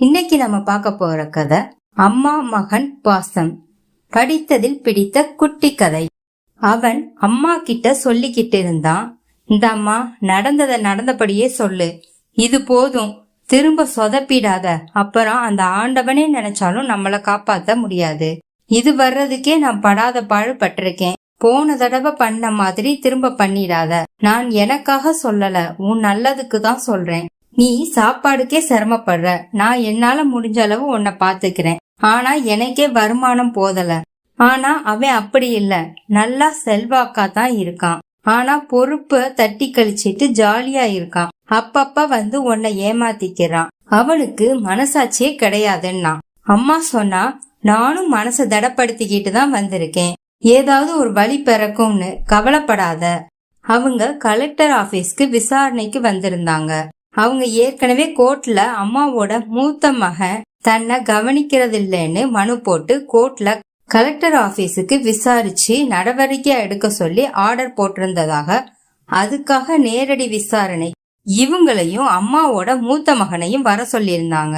இன்னைக்கு நம்ம பார்க்க போற கதை அம்மா மகன் பாசம். படித்ததில் பிடித்த குட்டி கதை. அவன் அம்மா கிட்ட சொல்லிக்கிட்டு இருந்தான் இந்த அம்மா நடந்ததை நடந்தபடியே சொல்லு. இது போதும் திரும்ப சொதப்பிடாத. அப்புறம் அந்த ஆண்டவனே நினைச்சாலும் நம்மள காப்பாத்த முடியாது. இது வர்றதுக்கே நான் படாத பாடு பட்டிருக்கேன். போன தடவை பண்ண மாதிரி திரும்ப பண்ணிடாத. நான் எனக்காக சொல்லல உன் நல்லதுக்கு தான் சொல்றேன். நீ சாப்பாடுக்கே சிரமப்படுற. நான் என்னால முடிஞ்ச அளவு உன்னை பாத்துக்கிறேன். ஆனா எனக்கே வருமானம் போதல. ஆனா அவன் அப்படி இல்ல. நல்லா செல்வாக்கா தான் இருக்கான். ஆனா பொறுப்ப தட்டி கழிச்சிட்டு ஜாலியா இருக்கான். அப்பப்ப வந்து உன்னை ஏமாத்திக்கிறான். அவனுக்கு மனசாட்சியே கிடையாதுன்னா. அம்மா சொன்னா நானும் மனசை தடப்படுத்திக்கிட்டு தான் வந்திருக்கேன். ஏதாவது ஒரு வழி பிறக்கும்னு கவலைப்படாத. அவங்க கலெக்டர் ஆபீஸ்க்கு விசாரணைக்கு வந்திருந்தாங்க. அவங்க ஏற்கனவே கோர்ட்ல அம்மாவோட மூத்த மகன் தன்னை கவனிக்கிறதில்லைன்னு மனு போட்டு கோர்ட்ல கலெக்டர் ஆபீஸுக்கு விசாரிச்சு நடவடிக்கை எடுக்க சொல்லி ஆர்டர் போட்டிருந்ததாக அதுக்காக நேரடி விசாரணை இவங்களையும் அம்மாவோட மூத்த மகனையும் வர சொல்லியிருந்தாங்க.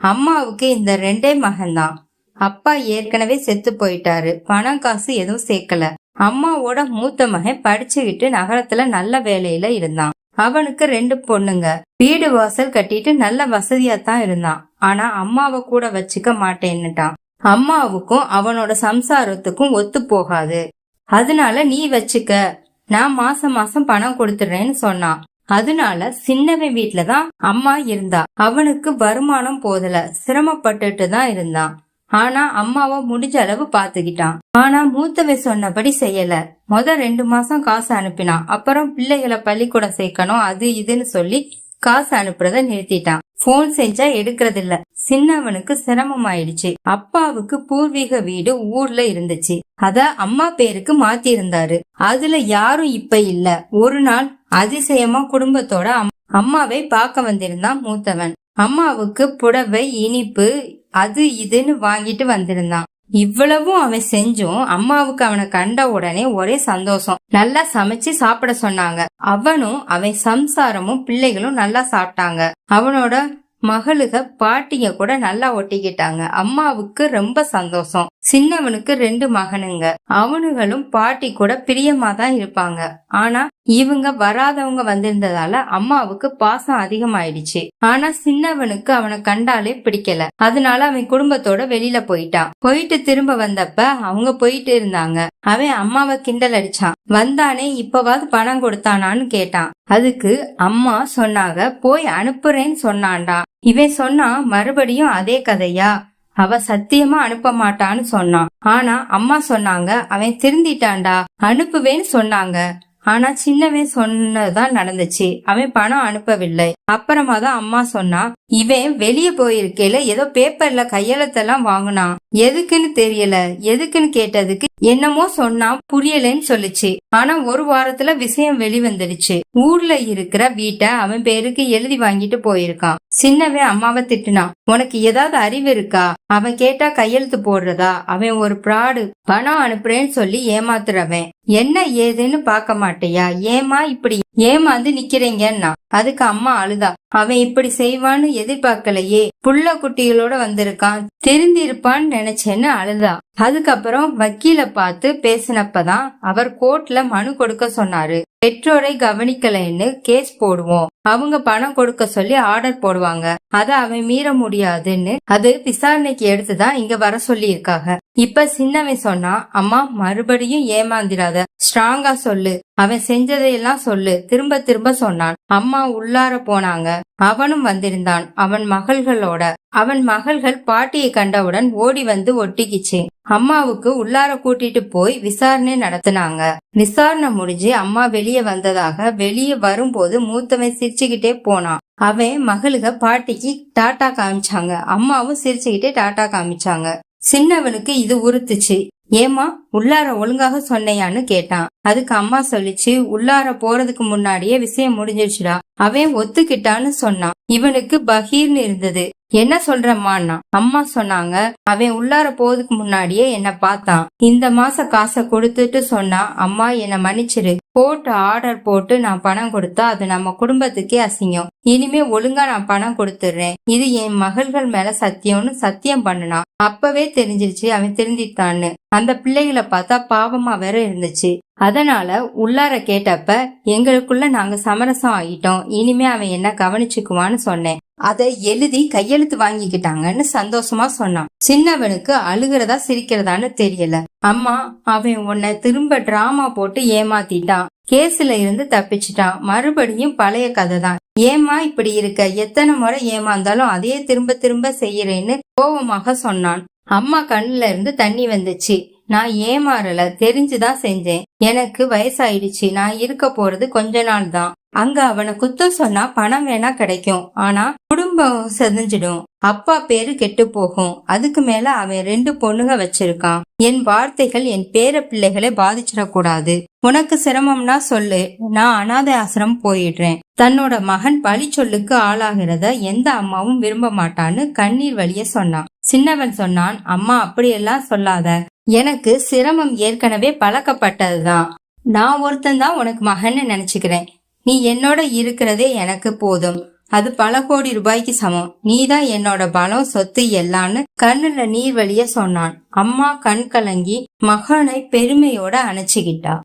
அம்மாவுக்கு இந்த ரெண்டே மகன்தான். அப்பா ஏற்கனவே செத்து போயிட்டாரு. பணம் காசு எதுவும் சேர்க்கல. அம்மாவோட மூத்த மகன் படிச்சுக்கிட்டு நகரத்துல நல்ல வேலையில இருந்தான். அவனுக்கு ரெண்டு பொண்ணுங்க. வீடு வாசல் கட்டிட்டு நல்ல வசதியா தான் இருந்தான். ஆனா அம்மாவை கூட வச்சுக்க மாட்டேன்னுட்டான். அம்மாவுக்கும் அவனோட சம்சாரத்துக்கும் ஒத்து போகாது. அதனால நீ வச்சுக்க. நான் மாசம் மாசம் பணம் கொடுத்துடுறேன்னு சொன்னான். அதனால சின்னவன் வீட்டுல தான் அம்மா இருந்தா. அவனுக்கு வருமானம் போதல. சிரமப்பட்டுட்டு தான் இருந்தான். ஆனா அம்மாவை முடிஞ்ச அளவு பாத்துக்கிட்டான். ஆனா மூத்தவன் சொன்னபடி செய்யல. முத ரெண்டு மாசம் காசு அனுப்பினான் அப்புறம் பிள்ளைகளை பள்ளிக்கூடம் சேர்க்கணும் அது இதுன்னு சொல்லி காசு அனுப்புறத நிறுத்திட்டான். போன் செஞ்சா எடுக்கிறது இல்ல சின்னவனுக்கு சிரமமாயிடுச்சு. அப்பாவுக்கு பூர்வீக வீடு ஊர்ல இருந்துச்சு. அத அம்மா பேருக்கு மாத்தி இருந்தாரு அதுல யாரும் இப்ப இல்ல. ஒரு நாள் அதிசயமா குடும்பத்தோட அம்மாவை பார்க்க வந்திருந்தான் மூத்தவன். அம்மாவுக்கு புடவை இனிப்பு அது இதுன்னு வாங்கிட்டு வந்திருந்தான். இவ்வளவும் அவன் செஞ்சும் அம்மாவுக்கு அவனை கண்ட உடனே ஒரே சந்தோஷம். நல்லா சமைச்சு சாப்பிட சொன்னாங்க. அவனும் அவன் சம்சாரமும் பிள்ளைகளும் நல்லா சாப்பிட்டாங்க. அவனோட மகளுக பாட்டிங்க கூட நல்லா ஒட்டிக்கிட்டாங்க. அம்மாவுக்கு ரொம்ப சந்தோஷம். சின்னவனுக்கு ரெண்டு மகனுங்க. அவனுங்களும் பாட்டி கூட பிரியமா தான் இருப்பாங்க. ஆனா இவங்க வராதவங்க வந்திருந்ததால அம்மாவுக்கு பாசம் அதிகமாயிடுச்சு. ஆனா சின்னவனுக்கு அவனை கண்டாலே பிடிக்கல. அதனால அவன் குடும்பத்தோட வெளியில போயிட்டான். போயிட்டு திரும்ப வந்தப்ப அவங்க போயிட்டு இருந்தாங்க. அவன் அம்மாவை கிண்டல் அடிச்சான். வந்தானே இப்பவாது பணம் கொடுத்தானான்னு கேட்டான். அதுக்கு அம்மா சொன்னாங்க போய் அனுப்புறேன்னு சொன்னான்டா. இவன் சொன்னா மறுபடியும் அதே கதையா? அவ சத்தியமா அனுப்ப மாட்டான்னு சொன்னான் ஆனா அம்மா சொன்னாங்க அவன் திருந்திட்டான்டா அனுப்புவேன்னு சொன்னாங்க. ஆனா சின்னவன் சொன்னதுதான் நடந்துச்சு. அவன் பணம் அனுப்பவில்லை. அப்புறமா தான் அம்மா சொன்னா இவன் வெளிய போயிருக்கையில ஏதோ பேப்பர்ல கையெழுத்தெல்லாம் வாங்கினான். எதுக்குன்னு தெரியல எதுக்குன்னு கேட்டதுக்கு என்னமோ சொன்னா புரியலன்னு சொல்லுச்சு. ஆனா ஒரு வாரத்துல விஷயம் வெளிவந்துடுச்சு. ஊர்ல இருக்கிற வீட்டை அவன் பேருக்கு எழுதி வாங்கிட்டு போயிருக்கான். சின்னவன் அம்மாவை திட்டுனான். உனக்கு ஏதாவது அறிவு இருக்கா? அவன் கேட்டா கையெழுத்து போடுறதா? அவன் ஒரு பிராடு பணம் அனுப்புறேன்னு சொல்லி ஏமாத்துறவன். என்ன ஏதுன்னு பார்க்க மாட்டியா? ஏமா இப்படி ஏமாந்து நிக்கிறீங்கன்னா? அதுக்கு அம்மா அழுதா. அவன் இப்படி செய்வான்னு எதிர்பார்க்கலையே. புள்ள குட்டிகளோட வந்திருக்கான். தெரிந்திருப்பான்னு நினைச்சேன்னு அழுதா. அதுக்கப்புறம் வக்கீல பார்த்து பேசினப்பதான் அவர் கோர்ட்ல மனு கொடுக்க சொன்னாரு. பெற்றோரை கவனிக்கலைன்னு கேஸ் போடுவோம். அவங்க பணம் கொடுக்க சொல்லி ஆர்டர் போடுவாங்க. அத அவன் மீற முடியாதுன்னு அது விசாரணைக்கு எடுத்துதான் இங்க வர சொல்லி இருக்காங்க இப்ப சின்னவன் சொன்னா அம்மா மறுபடியும் ஏமாந்திராத. ஸ்ட்ராங்கா சொல்லு. அவன் செஞ்சதையெல்லாம் சொல்லு. திரும்ப திரும்ப சொன்னான். அம்மா உள்ளார போனாங்க. அவனும் வந்திருந்தான். அவன் மகள்களோட. அவன் மகள்கள் பாட்டியை கண்டவுடன் ஓடி வந்து ஒட்டிக்கிச்சு. அம்மாவுக்கு உள்ளார கூட்டிட்டு போய் விசாரணை நடத்தினாங்க. விசாரணை முடிஞ்சு அம்மா வெளியே வந்ததாக வெளியே வரும்போது மூத்தவன் சிரிச்சுக்கிட்டே போனான். அவன் மகளுக பாட்டிக்கு டாட்டா காமிச்சாங்க. அம்மாவும் சிரிச்சுக்கிட்டே டாட்டா காமிச்சாங்க. சின்னவனுக்கு இது உறுத்துச்சு. ஏமா உள்ளார ஒழுங்காக சொன்னையான்னு கேட்டான். அதுக்கு அம்மா சொல்லிச்சு உள்ளார போறதுக்கு முன்னாடியே விஷயம் முடிஞ்சிருச்சுடா. அவன் ஒத்துக்கிட்டான்னு சொன்னான். இவனுக்கு பகீர்னு இருந்தது. என்ன சொல்றம்மான்னா அம்மா சொன்னாங்க அவன் உள்ளார போறதுக்கு முன்னாடியே என்ன பார்த்தான். இந்த மாச காசை கொடுத்துட்டு சொன்னா அம்மா என்ன மன்னிச்சிரு. போட்டு ஆர்டர் போட்டு நான் பணம் கொடுத்தா அது நம்ம குடும்பத்துக்கே அசிங்கம். இனிமே ஒழுங்கா நான் பணம் கொடுத்துடுறேன். இது என் மகள்கள் மேல சத்தியம்னு சத்தியம் பண்ணுனான் அப்பவே தெரிஞ்சிருச்சு அவன் திருந்திட்டான்னு. அந்த பிள்ளைகளை பார்த்தா பாவமா வேற இருந்துச்சு. அதனால உள்ளார கேட்டப்ப எங்களுக்குள்ள நாங்க சமரசம் ஆகிட்டோம் இனிமே அவன் என்ன கவனிச்சுக்குவான்னு சொன்னேன். அதை எழுதி கையெழுத்து வாங்கிக்கிட்டாங்கன்னு சந்தோஷமா சொன்னான். சின்னவனுக்கு அழுகிறதா சிரிக்கிறதான்னு தெரியல. அம்மா அவன் உன்னை திரும்ப டிராமா போட்டு ஏமாத்திட்டான். கேஸ்ல இருந்து தப்பிச்சிட்டான். மறுபடியும் பழைய கதை தான் ஏமா இப்படி இருக்க? எத்தனை முறை ஏமாந்தாலும் அதையே திரும்ப திரும்ப செய்யறேன்னு கோபமாக சொன்னான். அம்மா கண்ணுல இருந்து தண்ணி வந்துச்சு. நான் ஏமாறல தெரிஞ்சுதான் செஞ்சேன். எனக்கு வயசாயிடுச்சு. நான் இருக்க போறது கொஞ்ச நாள் தான் அங்க அவனை குத்தம் சொன்னா பணம் வேணா கிடைக்கும். ஆனா குடும்பம் செதஞ்சிடும். அப்பா பேரு கெட்டு போகும். அதுக்கு மேல அவன் ரெண்டு பொண்ணுங்க வச்சிருக்கான். என் வார்த்தைகள் என் பேர பிள்ளைகளை பாதிச்சிடக்கூடாது. உனக்கு சிரமம்னா சொல்லு. நான் அனாதை ஆசிரம் போயிடுறேன். தன்னோட மகன் பழி சொல்லுக்கு ஆளாகிறத எந்த அம்மாவும் விரும்ப மாட்டான்னு கண்ணீர் வழிய சொன்னான். சின்னவன் சொன்னான் அம்மா அப்படியெல்லாம் சொல்லாத. எனக்கு சிரமம் ஏற்கனவே பழக்கப்பட்டதுதான். நான் ஒருத்தன் தான் உனக்கு மகன்னு நினைச்சுக்கிறேன். நீ என்னோட இருக்கிறதே எனக்கு போதும். அது பல கோடி ரூபாய்க்கு சமம். நீதான் என்னோட பலம் சொத்து எல்லான்னு கண்ணுல நீர் வழிய சொன்னான். அம்மா கண் கலங்கி மகனை பெருமையோட அணைச்சுக்கிட்டா.